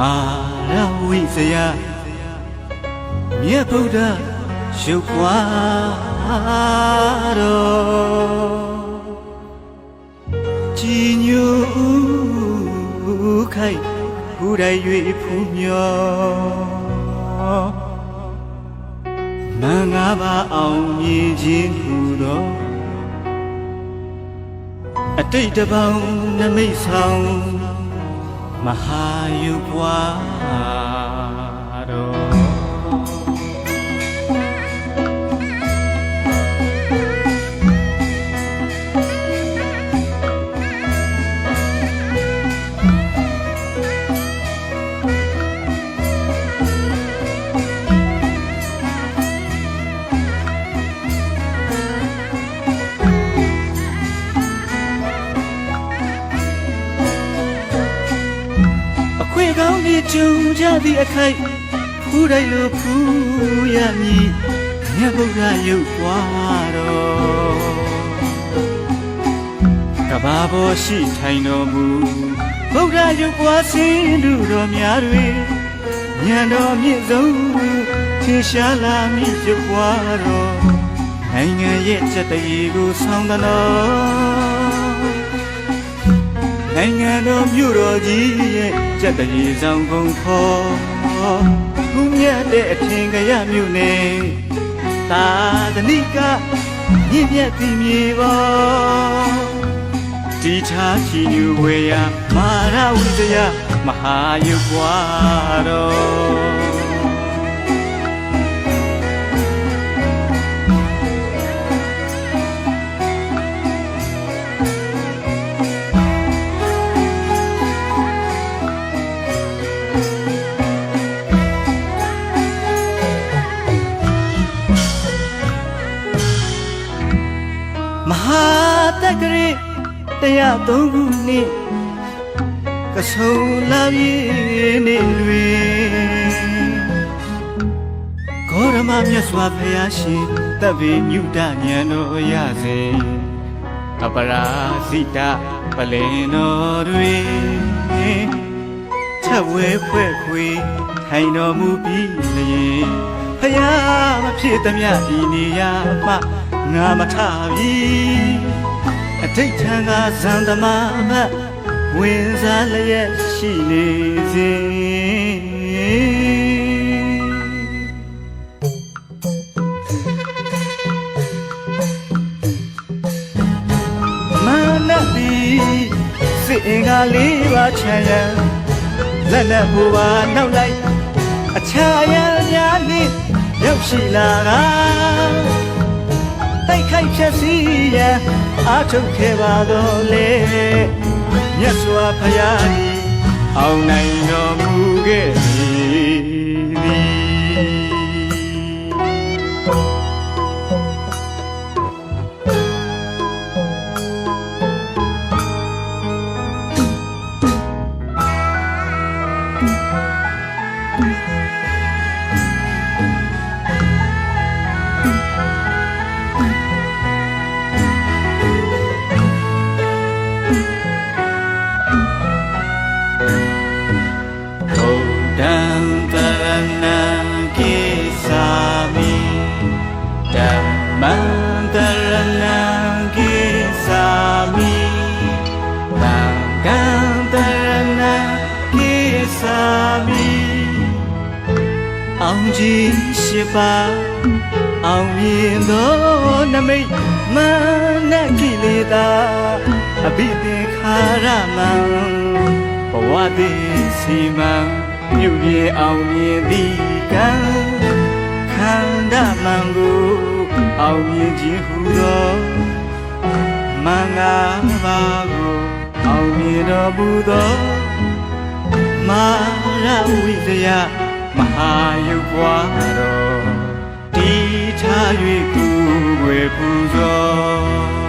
မာရဝိဇယမြတ်ဗုဒ္ဓရုပ်ပွားတော်ကြည်ညိုခိုက်ဖူတိုင်း၍ဖူးမြော်မင်္ဂပါအောင်မြင်ခြင်းဟူသောအတိတ်တပေါင်းနမိတ်ဆောင် မ ကောင်းတွေကြုံကြသည့်အခိုက်ဖူးတိုင်းလိုဖူးရမည်မြတ်ဗုဒ္ဓယုတ်ပွားတော်ကဘာပေါ်ရှိထိုင်တော်မူဗုဒ္ဓယုတ်ပွားစင်လူတော်များတွေဉာဏ်တော်မြင့်ဆုံးထင်ရှားလာမည်ယုတ်ပွားတော်နိုင်ငံရဲ့စက်တရေကိုဆောင်းတော် နိုင်ငံတော်မြို့တော်ကြီးရဲ့စက်တရေဆောင်ကုန်ခေါ်ခုမြတ်တဲ့အထင်ကရမြို့နယ်သာသနိကမြင့်မြတ်သည်မြေပေါ်ဒီချာချီညူဝေယမာရဝိဇယမဟာယုပွားတော် တရားသုံးခုနှစ်ကဆုံလာပြေနေတွင်ဂေါရမမြတ်စွာဘုရားရှင်တပ်ပေညုတဉာဏ်တော်ရစေအပရာဇိတပလင်တော်တွင်ချက်ဝဲဖွဲ့ခွေထိုင်တော်မူပြီးလျင်ဖယားမဖြစ်သမျှဒီနေရာမှငါမထပြီ အတိတ်ထံကဇန်သမာမတ်ဝင်စားလျက်ရှိနေစဉ်မာနတိစစ်အင်္ဂါလေးပါချမ်းရန်လက်နဲ့ဟိုပါနောက်လိုက်အချာရန်များနှင့်ရောက်ရှိလာကတို က်ခိုက်ဖြစ်စီရန်အားထုတ်ခဲ့ပါတော့လေမြတ်စွာဘုရားသည်အောင်နိုင်တော်မူခဲ့သည် ကြီးရှိပါအောင်မြင်သောနမိတ်မနကိလေသာအဘိသင်္ခါရမံဘဝသည်စီမံမြုပ်ပြေအောင်မြင်သည်ကံခန္ဓာမံကိုအောင်မြင်ခြင်းဟူသောမင်္ဂပါကိုအောင်မြင်တော်မူသောမာရဝိဇယ မဟာယုတ်ဘွားတော်တီထား၍ကူဝေပူဇော်